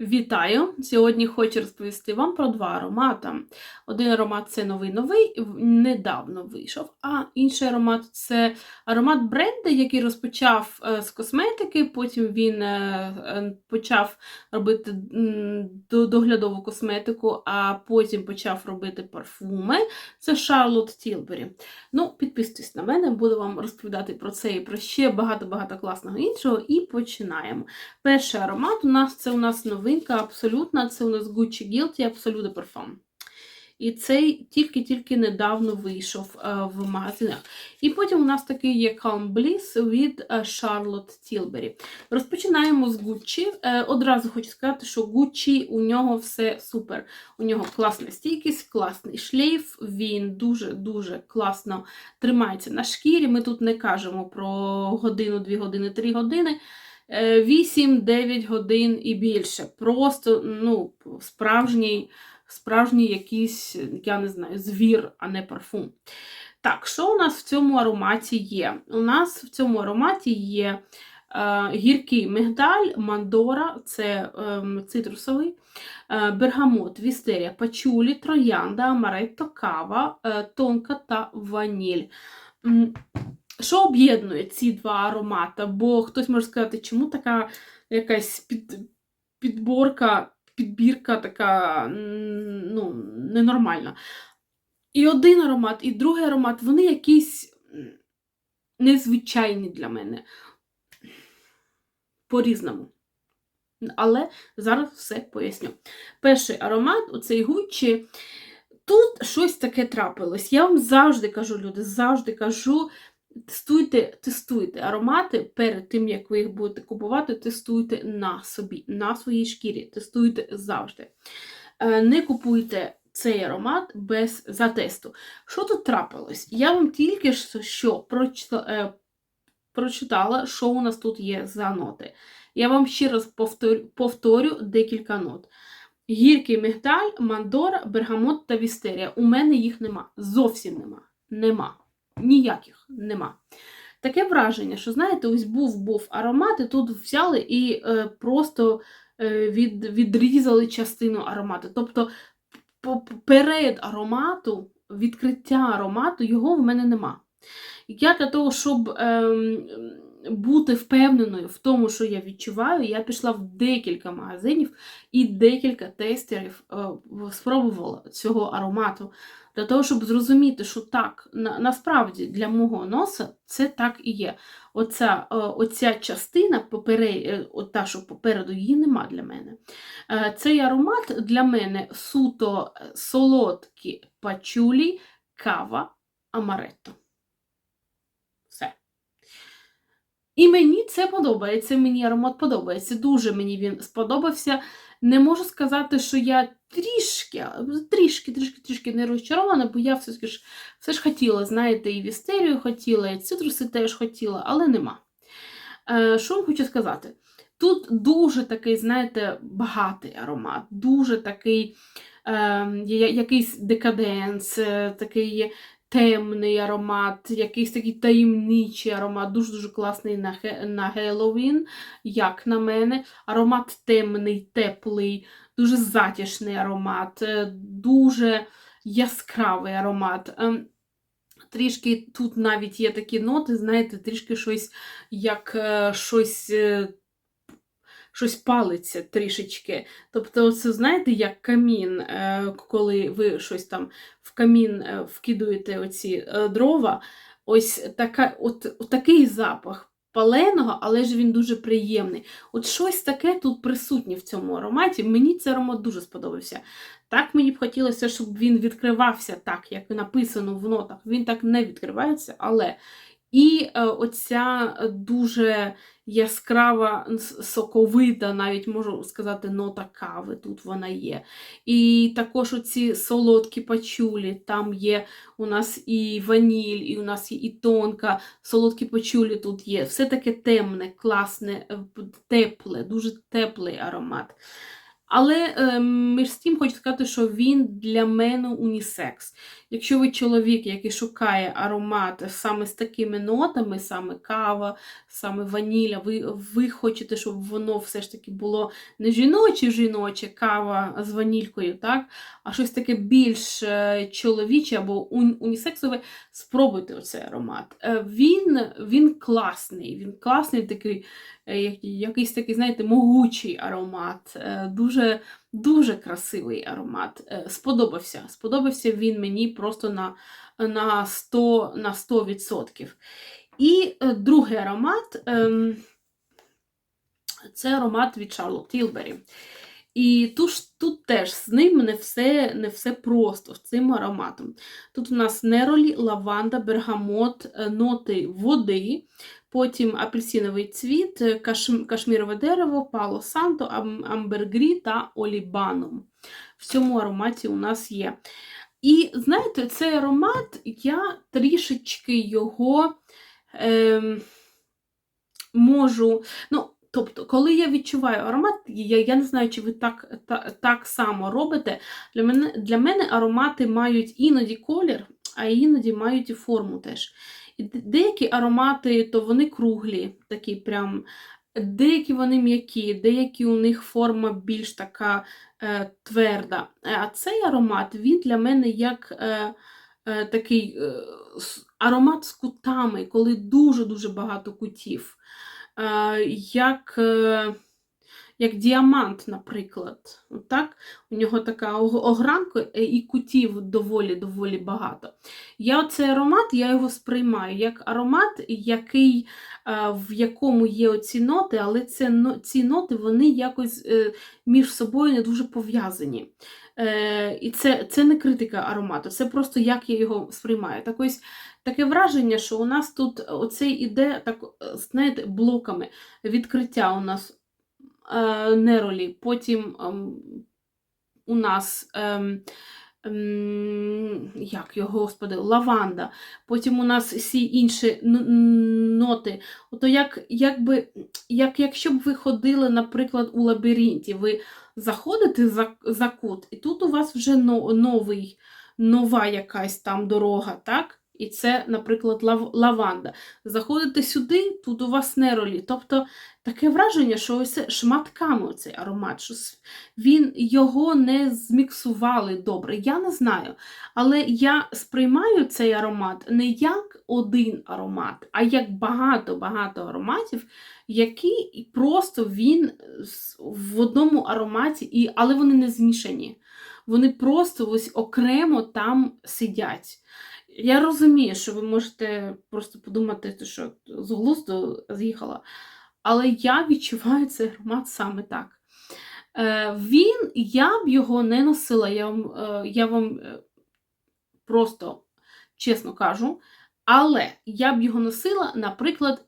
Вітаю! Сьогодні хочу розповісти вам про два аромати. Один аромат це новий-новий, недавно вийшов, а інший аромат це аромат бренду, який розпочав е, з косметики, потім він е, е, почав робити доглядову косметику, а потім почав робити парфуми. Це Charlotte Tilbury. Ну, підписуйтесь на мене, буду вам розповідати про це і про ще багато-багато класного іншого. І починаємо. Перший аромат у нас це у нас новинка абсолютна, це у нас Gucci Guilty Absolute Parfum. І цей тільки-тільки недавно вийшов е, в магазинах. І потім у нас такий є Calm Bliss від е, Charlotte Tilbury. Розпочинаємо з Gucci. Е, Одразу хочу сказати, що Gucci у нього все супер. У нього класна стійкість, класний шлейф, він дуже-дуже класно тримається на шкірі. Ми тут не кажемо про годину, 2 години, 3 години. 8-9 годин і більше. Просто ну, справжній, справжній якийсь, я не знаю, звір, а не парфум. Так, що у нас в цьому ароматі є? У нас в цьому ароматі є е, гіркий мигдаль, мандора, це ем, цитрусовий, е, бергамот, вістерія, пачулі, троянда, амаретто, кава, е, тонка та ваніль. Що об'єднує ці два аромати? Бо хтось може сказати, чому така якась під, підборка, підбірка така ну, ненормальна. І один аромат, і другий аромат, вони якісь незвичайні для мене. По-різному. Але зараз все поясню. Перший аромат, оцей Гуччі, тут щось таке трапилось. Я вам завжди кажу, люди, завжди кажу, тестуйте, тестуйте аромати перед тим, як ви їх будете купувати, тестуйте на собі, на своїй шкірі. Тестуйте завжди. Е, Не купуйте цей аромат без затесту. Що тут трапилось? Я вам тільки що е, прочитала, що у нас тут є за ноти. Я вам ще раз повторю, повторю декілька нот. Гіркий мигдаль, мандора, бергамот та вістерія. У мене їх нема. Зовсім нема. Нема. Ніяких нема. Таке враження, що, знаєте, ось був був аромат, і тут взяли і е, просто е, від, відрізали частину аромату. Тобто перед аромату, відкриття аромату, його в мене нема. Я для того, щоб ем, бути впевненою в тому, що я відчуваю, я пішла в декілька магазинів і декілька тестерів е, спробувала цього аромату. Для того, щоб зрозуміти, що так, на, насправді для мого носа це так і є. Оця, е, оця частина, попере, е, от та, що попереду, її нема для мене. Е, Цей аромат для мене суто солодкі пачулі, кава, амаретто. Все. І мені це подобається, мені аромат подобається. Дуже мені він сподобався. Не можу сказати, що я трішки, трішки, трішки, трішки не розчарована, бо я все ж, все ж хотіла, знаєте, і вістерію хотіла, і цитруси теж хотіла, але нема. Е, що вам хочу сказати? Тут дуже такий, знаєте, багатий аромат, дуже такий е, якийсь декаденс, е, такий темний аромат, якийсь такий таємничий аромат, дуже-дуже класний на, на Геловін, як на мене. Аромат темний, теплий, дуже затішний аромат, е, дуже яскравий аромат. Ем, Трішки тут навіть є такі ноти, знаєте, трішки щось як е, щось. е, Щось палиться трішечки. Тобто, це, знаєте, як камін, коли ви щось там в камін вкидуєте оці дрова, ось така, от, от такий запах паленого, але ж він дуже приємний. От щось таке тут присутнє в цьому ароматі. Мені цей аромат дуже сподобався. Так мені б хотілося, щоб він відкривався так, як написано в нотах. Він так не відкривається, але і е, оця дуже яскрава, соковита, навіть можу сказати, нота кави тут вона є. І також оці солодкі пачулі, там є у нас і ваніль, і у нас є і тонка, солодкі пачулі тут є. Все таке темне, класне, е, тепле, дуже теплий аромат. Але е, між з тим хочу сказати, що він для мене унісекс. Якщо ви чоловік, який шукає аромат саме з такими нотами, саме кава, саме ваніля, ви, ви хочете, щоб воно все ж таки було не жіноче жіноче кава з ванількою, так? а щось таке більш е, чоловіче або унісексове, спробуйте оцей аромат. Е, Він, він класний, він класний такий, е, якийсь такий, знаєте, могучий аромат, дуже, дуже красивий аромат. Е, Сподобався. Сподобався він мені просто на, на 100%. На 100%. І е, другий аромат ем, це аромат від Charlotte Tilbury. І тут, тут теж з ним не все, не все просто з цим ароматом. Тут у нас неролі, лаванда, бергамот, е, ноти води, потім апельсиновий цвіт, е, каш- кашмірове дерево, пало санто, ам- амбергрі та олібанум. В цьому ароматі у нас є. І знаєте, цей аромат, я трішечки його ем, можу. Ну, тобто, коли я відчуваю аромат, я, я не знаю, чи ви так, та, так само робите. Для мене, для мене аромати мають іноді колір, а іноді мають і форму теж. І деякі аромати, то вони круглі, такі прям. Деякі вони м'які, деякі у них форма більш така е, тверда. Е, А цей аромат, він для мене як е, е, такий е, аромат з кутами, коли дуже-дуже багато кутів. Як, е, як діамант, наприклад. Так? У нього така огранка е, і кутів доволі-доволі багато. Я цей аромат я його сприймаю як аромат, який, е, в якому є оці ноти, але це, ці ноти вони якось е, між собою не дуже пов'язані. І це, це не критика аромату, це просто як я його сприймаю. Так ось таке враження, що у нас тут оцей іде так, знаєте, блоками. Відкриття у нас неролі, потім ем, у нас. Ем, ем, як його, господи, лаванда, потім у нас всі інші ноти. Ото як, якби, як якщо б ви ходили, наприклад, у лабіринті, ви заходите за, за кут, і тут у вас вже новий, нова якась там дорога, так? І це, наприклад, лав, лаванда. Заходите сюди, тут у вас неролі. Тобто таке враження, що ось шматками цей аромат, що він його не зміксували добре. Я не знаю. Але я сприймаю цей аромат не як один аромат, а як багато-багато ароматів, які просто він в одному ароматі, і, але вони не змішані. Вони просто ось окремо там сидять. Я розумію, що ви можете просто подумати, що з глузду з'їхала, але я відчуваю цей аромат саме так. Е, він, я б його не носила, я вам, е, я вам е, просто чесно кажу, але я б його носила, наприклад,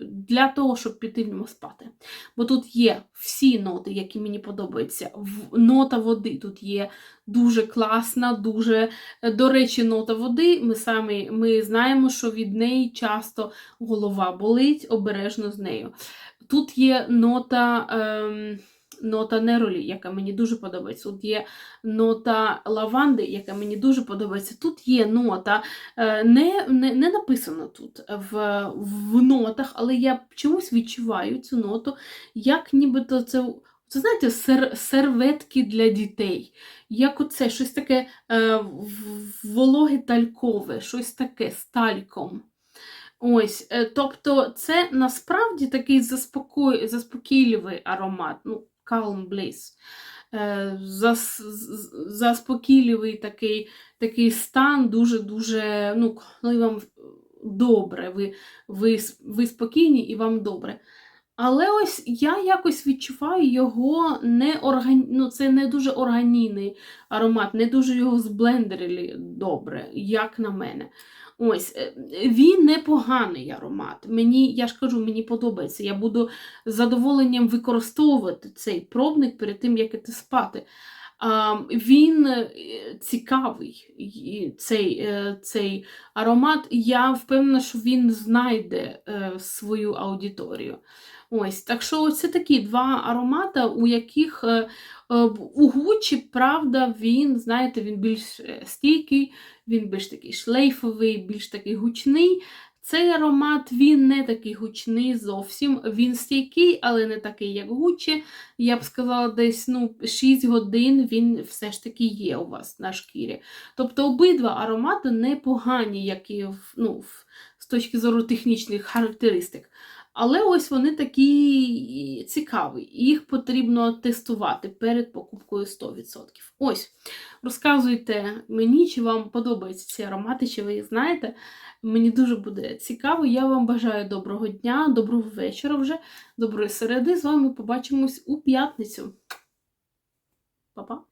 для того, щоб піти в ньому спати. Бо тут є всі ноти, які мені подобаються. Нота води тут є дуже класна, дуже. е, До речі, нота води. Ми самі ми знаємо, що від неї часто голова болить, обережно з нею. Тут є нота. Ем, Нота неролі, яка мені дуже подобається. Тут є нота лаванди, яка мені дуже подобається. Тут є нота, е, не, не, не написано тут в, в нотах, але я чомусь відчуваю цю ноту, як нібито це. Це знаєте, сер, серветки для дітей. Як оце, щось таке е, вологе талькове, щось таке з тальком. Ось, е, тобто, це насправді такий заспокой, заспокійливий аромат, ну, calm bliss. Е, зас, заспокійливий такий, такий стан, дуже-дуже, ну, коли вам добре, ви, ви, ви спокійні і вам добре. Але ось я якось відчуваю його не орган... ну, це не дуже органійний аромат, не дуже його зблендерили добре, як на мене. Ось, е, він непоганий аромат. Мені, я ж кажу, мені подобається. Я буду з задоволенням використовувати цей пробник перед тим, як іти спати. Він е, цікавий, цей, е, цей аромат. Я впевнена, що він знайде е, свою аудиторію. Ось, так що це такі два аромати, у яких у Гуччі, правда, він, знаєте, він більш стійкий, він більш такий шлейфовий, більш такий гучний. Цей аромат він не такий гучний зовсім. Він стійкий, але не такий, як Гуччі. Я б сказала, десь ну, 6 годин він все ж таки є у вас на шкірі. Тобто обидва аромати непогані, як і ну, з точки зору технічних характеристик. Але ось вони такі цікаві, їх потрібно тестувати перед покупкою 100%. Ось, розказуйте мені, чи вам подобаються ці аромати, чи ви їх знаєте. Мені дуже буде цікаво. Я вам бажаю доброго дня, доброго вечора вже, доброї середи. З вами побачимось у п'ятницю. Па-па!